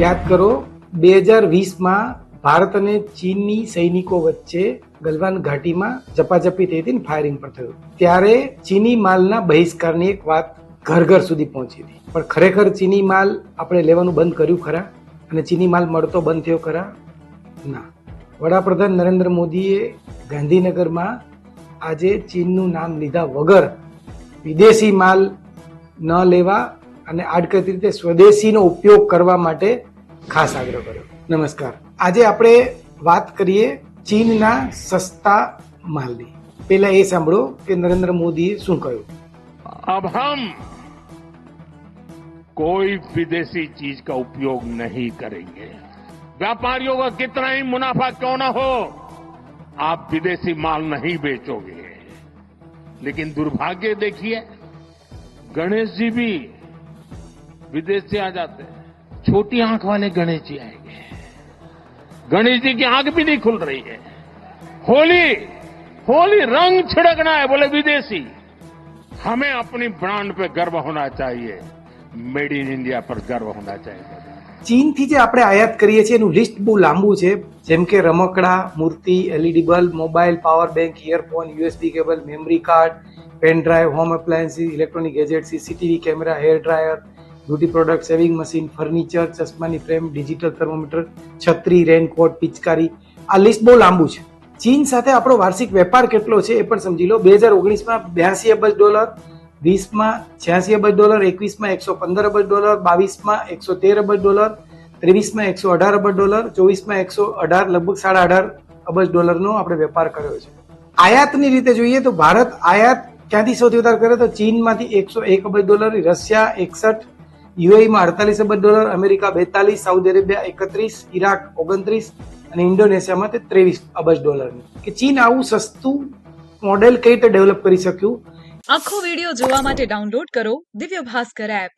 યાદ કરો, બે હજાર વીસમાં ભારત અને ચીનની સૈનિકો વચ્ચે ગલવાન ઘાટીમાં ઝપાઝપી થઈ હતી ને ફાયરિંગ પણ થયું. ત્યારે ચીની માલના બહિષ્કારની એક વાત ઘર ઘર સુધી પહોંચી હતી. પણ ખરેખર ચીની માલ આપણે લેવાનું બંધ કર્યું ખરા? અને ચીની માલ મળતો બંધ થયો ખરા? ના. વડાપ્રધાન નરેન્દ્ર મોદીએ ગાંધીનગરમાં આજે ચીનનું નામ લીધા વગર વિદેશી માલ ન લેવા અને આડકતી રીતે સ્વદેશીનો ઉપયોગ કરવા માટે ખાસ આગ્રહ કર્યો નમસ્કાર આજે આપણે વાત કરીએ ચીનના સસ્તા માલની પહેલા એ સાંભળો કે નરેન્દ્ર મોદીએ શું કહ્યું अब हम कोई विदेशी चीज का उपयोग नहीं करेंगे व्यापारियों का कितना ही मुनाफा क्यों न हो आप विदेशी माल नहीं बेचोगे लेकिन दुर्भाग्य देखिए गणेश जी भी विदेश से आ जाते हैं छोटी आंख वाले गणेश जी आएंगे गणेश जी की आंख भी नहीं खुल रही है होली होली रंग छिड़कना है बोले विदेशी हमें अपनी ब्रांड पे गर्व होना चाहिए मेड इन इंडिया पर गर्व होना चाहिए ચીનથી જે આપણે આયાત કરીએ છીએ એનું લિસ્ટ બહુ લાંબુ છે જેમ કે રમકડા મૂર્તિ LED bulb mobile power bank earphone USB cable memory card pen drive home appliances electronic gadget CCTV camera hair dryer beauty product shaving machine, furniture, ચશ્માની frame, digital thermometer, છત્રી, રેનકોટ, પિચકારી. આ લિસ્ટ બહુ લાંબુ છે. ચીન સાથે આપણો વાર્ષિક વેપાર કેટલો છે એ પણ સમજી લો. બે હજાર ઓગણીસમાં બ્યાસી અબજ ડોલર, વીસમાં છ્યાસી અબજ ડોલર, એકવીસમાં એકસો પંદર અબજ ડોલર, બાવીસમાં એકસો તેર અબજ ડોલર, ત્રેવીસમાં એકસો અઢાર અબજ ડોલર, ચોવીસમાં એકસો અઢાર, લગભગ સાડા અઢાર અબજ ડોલરનો આપણે વેપાર કર્યો છે. આયાતની રીતે જોઈએ તો ભારત આયાત ક્યાંથી સૌથી વધારે કરે તો ચીનમાંથી એકસો એક અબજ ડોલર, રશિયા એકસઠ યુએઈમાં અડતાલીસ અબજ ડોલર, અમેરિકા બેતાલીસ, સાઉદી અરેબિયા એકત્રીસ, ઇરાક ઓગણત્રીસ અને ઇન્ડોનેશિયામાં તે ત્રેવીસ અબજ ડોલરની. કે ચીન આવું સસ્તું મોડેલ કઈ રીતે ડેવલપ કરી શક્યું? આખો વિડિયો જોવા માટે ડાઉનલોડ કરો દિવ્ય ભાસ્કર એપ.